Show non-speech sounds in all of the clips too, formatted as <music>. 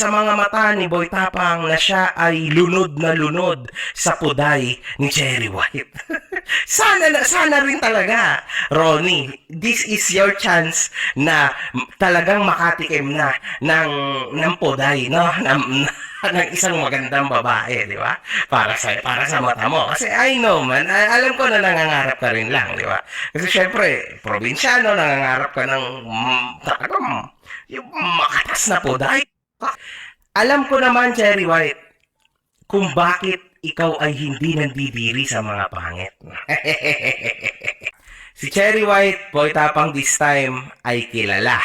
sa mga mata ni Boy Tapang na siya ay lunod na lunod sa puday ni Cherry White. <laughs> sana na, sana rin talaga, Ronnie. This is your chance na talagang makatikim na ng ng puday, no? <laughs> Ng, ng isang magandang babae, di ba? Para sa para sa mata mo. Kasi I know man, alam ko na nangangarap ka rin lang, di ba? Kasi syempre, probinsyano, nangangarap ka ng mm, talagang yung makatas na puday. Alam ko naman, Cherry White, kung bakit ikaw ay hindi nandidiri sa mga pangit. <laughs> si Cherry White, boy tapang this time, ay kilala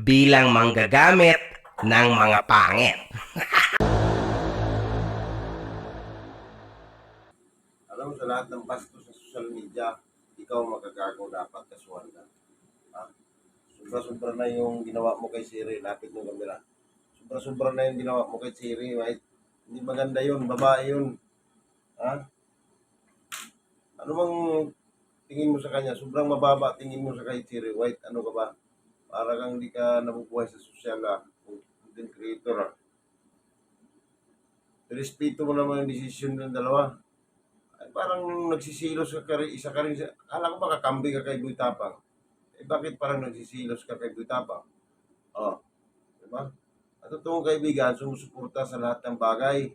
bilang manggagamit ng mga pangit. <laughs> Alam mo, sa lahat ng basto sa social media, ikaw magagago dapat kasuhan ka. Sobra-sobra na yung ginawa mo kay Siri. Lapit mo kamera. Sobra-sobra na yung ginawa mo kay Siri, right? Hindi maganda yun. Babae yun. Ha? Ano bang tingin mo sa kanya? Sobrang mababa tingin mo sa kay Siri White. Ano ka ba? Para kang hindi ka nabubuhay sa social ah. Content creator ah. Respeto mo naman yung decision ng dalawa ay parang nagsisilos ka ka isa ka rin, sa- akala ko ba kakambi ka kay Boy Tapang? Eh bakit parang nagsisilos ka kay Boy Tapang? Oh, di ba? At totoong kaibigan, sumusuporta sa lahat ng bagay.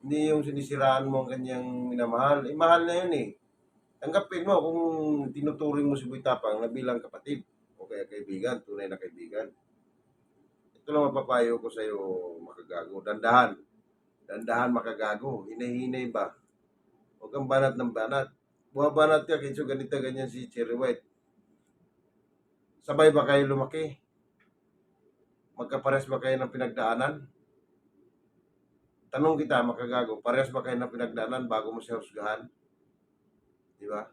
Hindi yung sinisiraan mo ang kanyang minamahal. Eh, mahal na yun eh. Tanggapin mo kung tinuturing mo si Boy Tapang na bilang kapatid o kaya kaibigan, tunay na kaibigan. Ito lang mapapayo ko sa iyo, makagago. Dandahan. Dandahan makagago. Hinay-hinay ba? Huwag kang banat ng banat. Bumabanat ka, kinso ganito ganyan si Cherry White. Sabay ba kayo lumaki? Magkapares ba kayo ng pinagdaanan? Tanong kita, makagago, pares ba kayo ng pinagdaanan bago mo siya husgahan? Di ba?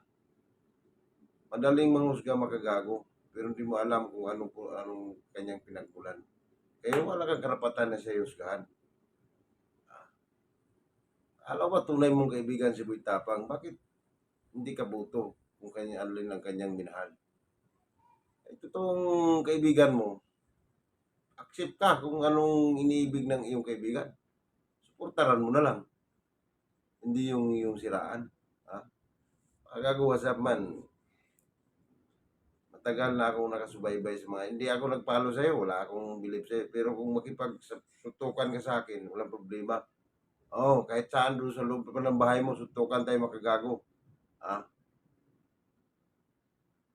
Madaling manghusga makagago, pero hindi mo alam kung anong, anong kanyang pinagmulan. Kaya wala kang karapatan na siya husgahan. Alam ba tunay mong kaibigan si Boy Tapang? Bakit hindi ka buto kung kanya alin ang kanyang minahal? Eh, totoong kaibigan mo, accept ka kung anong iniibig ng iyong kaibigan. Suportaran mo na lang. Hindi yung yung siraan. Ha? Magagawa sa man, matagal na akong nakasubaybay sa mga, hindi ako nagpalo sa'yo, wala akong believe sa'yo. Pero kung makipagsutukan ka sa akin, walang problema. Oh, kahit saan doon sa loob pa ng bahay mo, sutukan tayo makagago. Ha?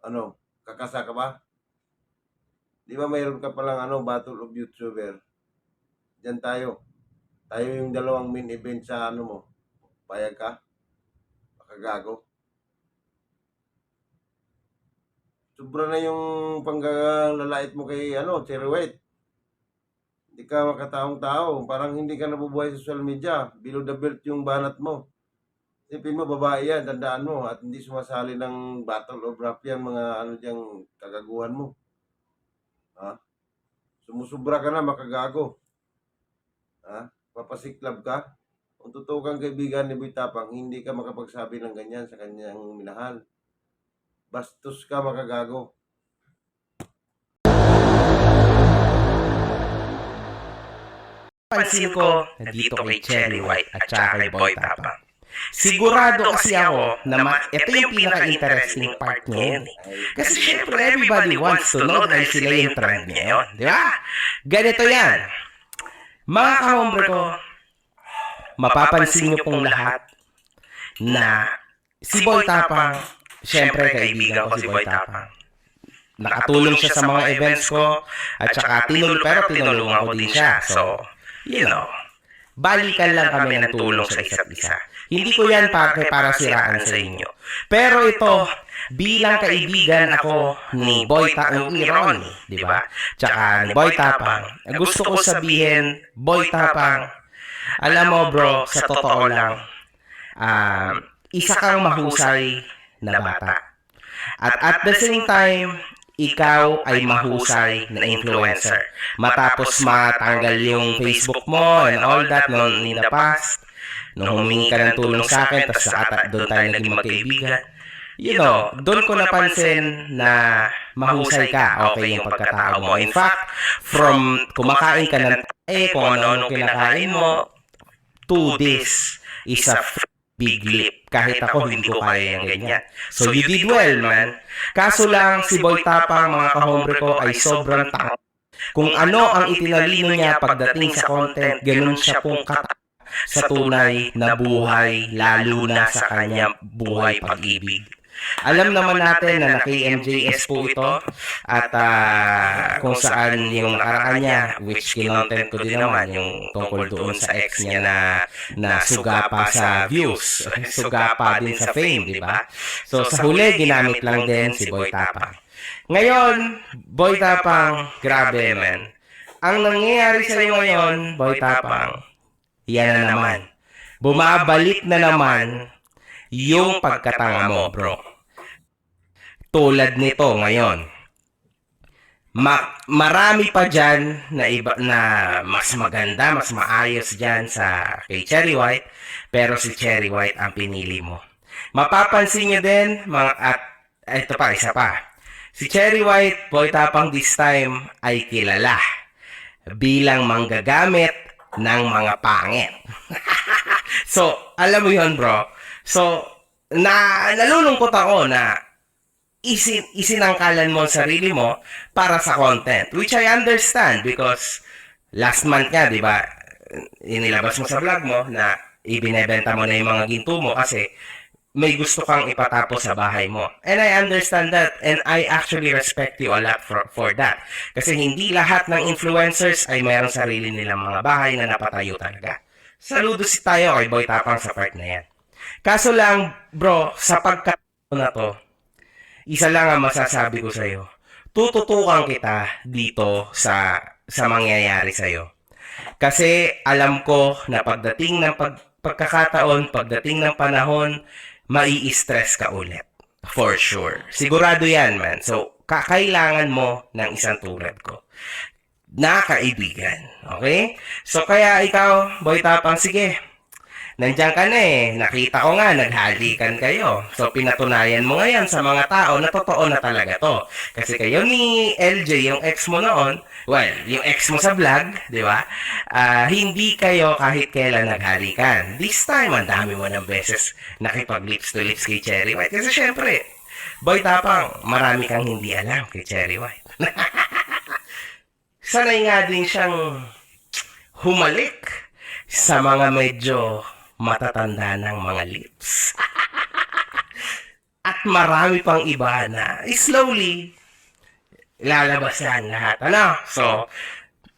Ano? Kakasa ka ba? Di ba mayroon ka palang ano, Battle of YouTuber? Diyan tayo. Tayo yung dalawang main event sa ano mo. Payag ka? Makagago. Sobra na yung panggalalait mo kay ano, Cherry White. Hindi ka makataong tao. Parang hindi ka nabubuhay sa social media. Below the belt yung banat mo. Isipin mo, babae yan, tandaan mo. At hindi sumasali ng battle of rap yan, mga ano diyang kagaguhan mo. Ha? Sumusubra ka na, makagago. Ha? Papasiklab ka. Kung totoo kang kaibigan ni Boy Tapang, hindi ka makapagsabi ng ganyan sa kanyang minahal. Bastos ka, makagago. Pansin ko, nandito kay Cherry White at saka kay Boy Tapang. Sigurado kasi ako na ma- ito yung pinaka-interesting part ngayon. eh. Kasi syempre, everybody wants to know dahil sila yung trend ngayon. Di ba? Ganito yan. Mga kahombre ko, mapapansin niyo pong lahat na si Boy Tapang, syempre kaibigan ko si Boy Tapang. Nakatulong siya sa mga events ko at saka tinul pero tinulungan ko din siya. So, you know, balikan lang kami ng tulong sa isa't isa. Hindi ko yan para, para siraan sa inyo. Pero ito, bilang kaibigan ako ni Boy Tapang, ni Ron, di ba? Tsaka ni Boy Tapang, gusto ko sabihin, Boy Tapang, alam mo bro, sa totoo lang, um, isa kang mahusay na bata. At at the same time, ikaw ay mahusay na influencer. Matapos matanggal yung Facebook mo and all that noon in the past, nung humingi ka ng tulong sa akin, tapos saka doon tayo naging magkaibigan, you know, doon ko napansin na mahusay ka. Okay yung pagkatao mo. In fact, from kumakain ka ng eh, kung ano-ano kinakain mo, to this is a big leap. Kahit ako, hindi ko kaya yung ganyan. So, you did well, man. Kaso lang, si Boy Tapang, mga kahombre ko, ay sobrang tanga. Kung ano ang itinalino niya pagdating sa content, ganun siya pong kata sa tunay na buhay, lalo na sa kanyang buhay pag-ibig. Alam naman natin na naki-MJS po ito at ah, kung saan yung nakaraan niya, which kinontent ko din naman, yung tungkol doon sa ex niya na, na suga pa sa views, <laughs> <laughs> suga pa din sa fame, di ba? So sa huli, ginamit lang din si Boy Tapang. Ngayon, Boy Tapang, grabe man. Ang nangyayari sa iyo ngayon, Boy Tapang, yan na naman. Bumabalik na naman yung pagkatanga mo, bro. Tulad nito ngayon. Ma- marami pa dyan na, iba, na mas maganda, mas maayos dyan sa kay Cherry White, pero si Cherry White ang pinili mo. Mapapansin nyo din, mga, at ito pa, isa pa. Si Cherry White, Boy Tapang this time, ay kilala bilang manggagamit ng mga pangit. <laughs> so, alam mo yun, bro. So, na nalulungkot ako na isin isinangkalan mo sarili mo para sa content which I understand because last month nga 'di ba inilabas mo sa vlog mo na ibinebenta mo na yung mga ginto mo kasi may gusto kang ipatapos sa bahay mo. And I understand that and I actually respect you a lot for, for that. Kasi hindi lahat ng influencers ay mayroong sarili nilang mga bahay na napatayo talaga. Saludo si tayo kay Boy Tapang sa part na yan. Kaso lang, bro, sa pagka na to, isa lang ang masasabi ko sa'yo. Tututukan kita dito sa sa mangyayari sa'yo. Kasi alam ko na pagdating ng pag, pagkakataon, pagdating ng panahon, mai-stress ka ulit. For sure. Sigurado yan, man. So, kakailangan mo ng isang tulad ko na kaibigan. Okay? So, kaya ikaw, Boy Tapang, sige. Nandiyan ka na eh. Nakita ko nga, naghalikan kayo. So, pinatunayan mo ngayon sa mga tao na totoo na talaga to. Kasi kayo ni LJ, yung ex mo noon, well, yung ex mo sa vlog, di ba? Ah, hindi kayo kahit kailan naghalikan. This time, ang dami mo ng beses nakipag lips to lips kay Cherry White. Kasi syempre, Boy Tapang, marami kang hindi alam kay Cherry White. <laughs> Sanay nga din siyang humalik sa mga medyo matatanda ng mga lips. <laughs> At marami pang iba na slowly lalabas yan lahat. Ano? So,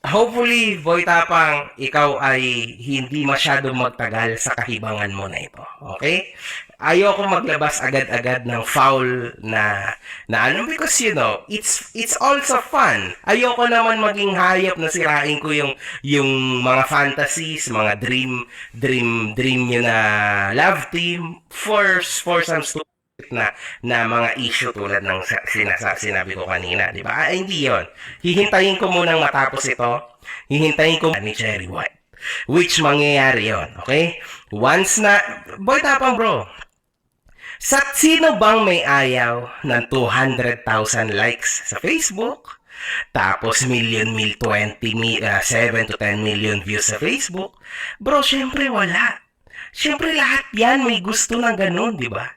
hopefully, Boy Tapang, ikaw ay hindi masyado magtagal sa kahibangan mo na ito. Okay? Ayoko maglabas agad-agad ng foul na na ano because you know, it's it's also fun. Ayoko naman maging hayop na sirain ko yung yung mga fantasies, mga dream dream dream niyo na love team for for some stupid na na mga issue tulad ng sa- sinasa, sinabi ko kanina, di ba? Ah, hindi 'yon. Hihintayin ko munang matapos ito. Hihintayin ko ni Cherry White. Which mangyayari 'yon, okay? Once na boy tapang bro. Sa sino bang may ayaw ng 200,000 likes sa Facebook? Tapos million, mil, 20, mil, ah, 7 to 10 million views sa Facebook? Bro, syempre wala. Syempre lahat yan may gusto ng ganun, di ba?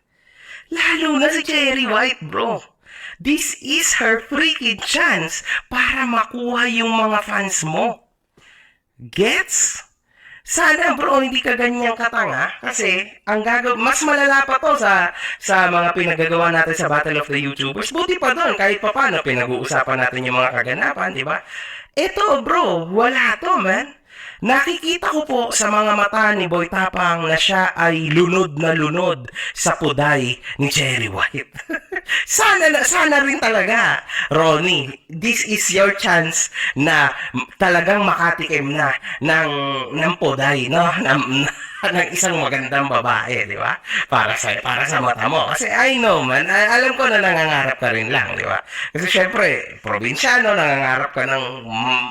Lalo na si Cherry White, bro. This is her freaking chance para makuha yung mga fans mo. Gets? Sana bro, hindi ka ganyang katanga kasi ang gagaw mas malala pa to sa sa mga pinagagawa natin sa Battle of the YouTubers. Buti pa doon kahit pa paano pinag-uusapan natin yung mga kaganapan, di ba? Ito bro, wala to man. Nakikita ko po sa mga mata ni Boy Tapang na siya ay lunod na lunod sa puday ni Cherry White. <laughs> sana na, sana rin talaga. Ronnie, this is your chance na talagang makatikim na ng ng puday, no? <laughs> Ng, ng isang magandang babae, di ba? Para sa para sa mata mo. Kasi I know man, alam ko na nangangarap ka rin lang, di ba? Kasi syempre, probinsyano, nangangarap ka ng mm,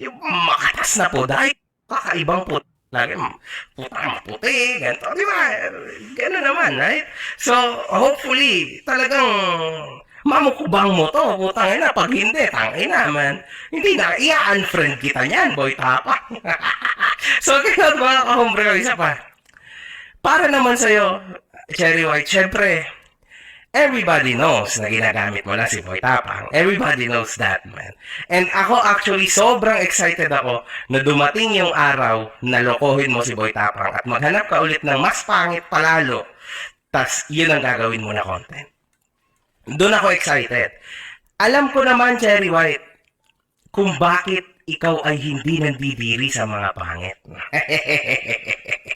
yung makatas na puday, kakaibang put Lagi, puta, maputi, ganito, di ba? Gano'n naman, right? So, hopefully, talagang mamukubang mo to, putang ina, pag hindi, tangin naman. Hindi na, i-unfriend kita niyan, boy tapa. <laughs> so, kaya mga kahombre isa pa. Para naman sa'yo, Cherry White, syempre, everybody knows na ginagamit mo na si Boy Tapang. Everybody knows that, man. And ako actually, sobrang excited ako na dumating yung araw na lokohin mo si Boy Tapang at maghanap ka ulit ng mas pangit palalo. Tas, yun ang gagawin mo na content. Doon ako excited. Alam ko naman, Cherry White, kung bakit ikaw ay hindi nandidiri sa mga pangit. <laughs>